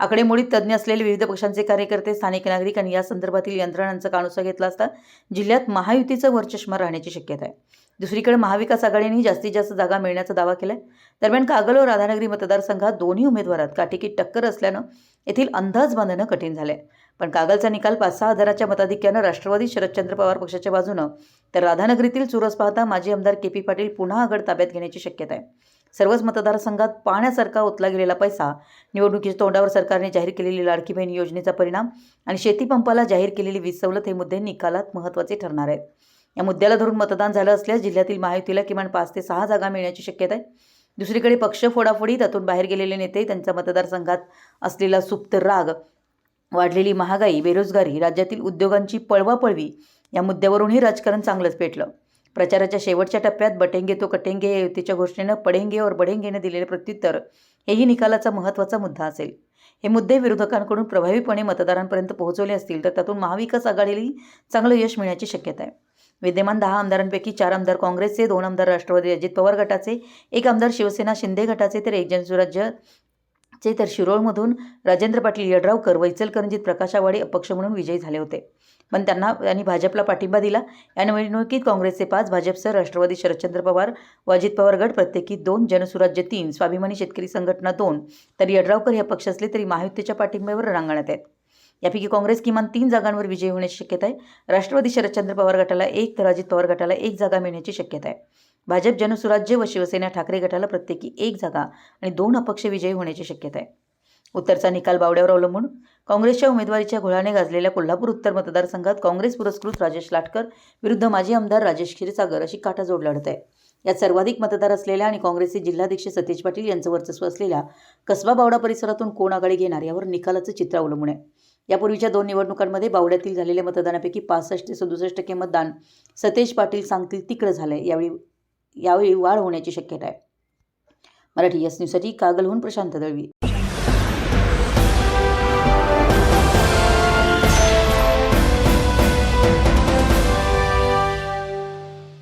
आकडेमोडीत तज्ज्ञ असलेले विविध पक्षांचे कार्यकर्ते स्थानिक नागरिक आणि या संदर्भातील यंत्रणांचा कानुसा घेतला असता जिल्ह्यात महायुतीचं वरचष्मा राहण्याची शक्यता आहे. दुसरीकडे महाविकास आघाडीनेही जास्तीत जास्त जागा मिळण्याचा दावा केलाय. दरम्यान कागल व राधानगरी मतदारसंघात दोन्ही उमेदवारात काटेकी टक्कर असल्यानं येथील अंदाज बांधणं कठीण झालंय. पण कागलचा निकाल पाच सहा हजाराच्या मताधिक्यानं राष्ट्रवादी शरदचंद्र पवार पक्षाच्या बाजूनं तर राधानगरीतील चुरस पाहता माजी आमदार के पी पाटील पुन्हा आघाड ताब्यात घेण्याची शक्यता आहे. सर्वच मतदारसंघात पाण्यासारखा ओतला गेलेला पैसा निवडणुकीच्या तोंडावर सरकारने जाहीर केलेली लाडकी बहीण योजनेचा परिणाम आणि शेतीपंपाला जाहीर केलेली वीज सवलत हे मुद्दे निकालात महत्त्वाचे ठरणार आहेत. या मुद्द्याला धरून मतदान झालं असल्यास जिल्ह्यातील महायुतीला किमान पाच ते सहा जागा मिळण्याची शक्यता आहे. दुसरीकडे पक्ष फोडाफोडी त्यातून बाहेर गेलेले नेते त्यांचा मतदारसंघात असलेला सुप्त राग वाढलेली महागाई बेरोजगारी राज्यातील उद्योगांची पळवापळवी या मुद्द्यावरूनही राजकारण चांगलंच पेटलं. प्रचाराच्या शेवटच्या टप्प्यात बटेंगे तो कटेंगे या युतीच्या घोषणेनं पडेंगे और बडेंगेनं दिलेले प्रत्युत्तर हेही निकालाचा महत्त्वाचा मुद्दा असेल. हे मुद्दे विरोधकांकडून प्रभावीपणे मतदारांपर्यंत पोहोचवले असतील तर त्यातून महाविकास आघाडीलाही चांगलं यश मिळण्याची शक्यता आहे. विद्यमान दहा आमदारांपैकी चार आमदार काँग्रेसचे दोन आमदार राष्ट्रवादी अजित पवार गटाचे एक आमदार शिवसेना शिंदे गटाचे तर एक जनसुराज्य चे तर शिरोळमधून राजेंद्र पाटील यड्रावकर व इचलकरंजीत प्रकाश आवाडे अपक्ष म्हणून विजयी झाले होते. पण त्यांना त्यांनी भाजपला पाठिंबा दिला. या निवडणुकीत काँग्रेसचे पाच भाजपसह राष्ट्रवादी शरदचंद्र पवार व अजित पवार गट प्रत्येकी दोन जनसुराज्य तीन स्वाभिमानी शेतकरी संघटना दोन तर यड्रावकर हे पक्ष असले तरी महायुतीच्या पाठिंब्यावर रांगण्यात आहेत. यापैकी काँग्रेस किमान तीन जागांवर विजयी होण्याची शक्यता आहे. राष्ट्रवादी शरदचंद्र पवार गटाला एक तर अजित पवार गटाला एक जागा मिळण्याची शक्यता आहे. भाजप जनसुराज्य व शिवसेना ठाकरे गटाला प्रत्येकी एक जागा आणि दोन अपक्ष विजयी होण्याची शक्यता आहे. उत्तरचा निकाल बावड्यावर अवलंबून काँग्रेसच्या उमेदवारीच्या घोळाने गाजलेल्या कोल्हापूर उत्तर मतदारसंघात काँग्रेस पुरस्कृत राजेश लाटकर विरुद्ध माजी आमदार राजेश क्षीरसागर अशी काटाजोड लढत आहे. यात सर्वाधिक मतदार असलेल्या आणि काँग्रेसचे जिल्हाध्यक्ष सतीश पाटील यांचं वर्चस्व असलेल्या कसबा बावडा परिसरातून कोण आघाडी घेणार यावर निकालाचं चित्र अवलंबून आहे. यापूर्वीच्या दोन निवडणुकांमध्ये बावड्यातील झालेल्या मतदानापैकी पासष्ट ते सदुसष्ट टक्के मतदान सतेज पाटील सांगतील तिकडं झालं आहे यावेळी यावेळी वाढ होण्याची शक्यता आहे. मराठी यस न्यूजसाठी कागलहून प्रशांत दळवी.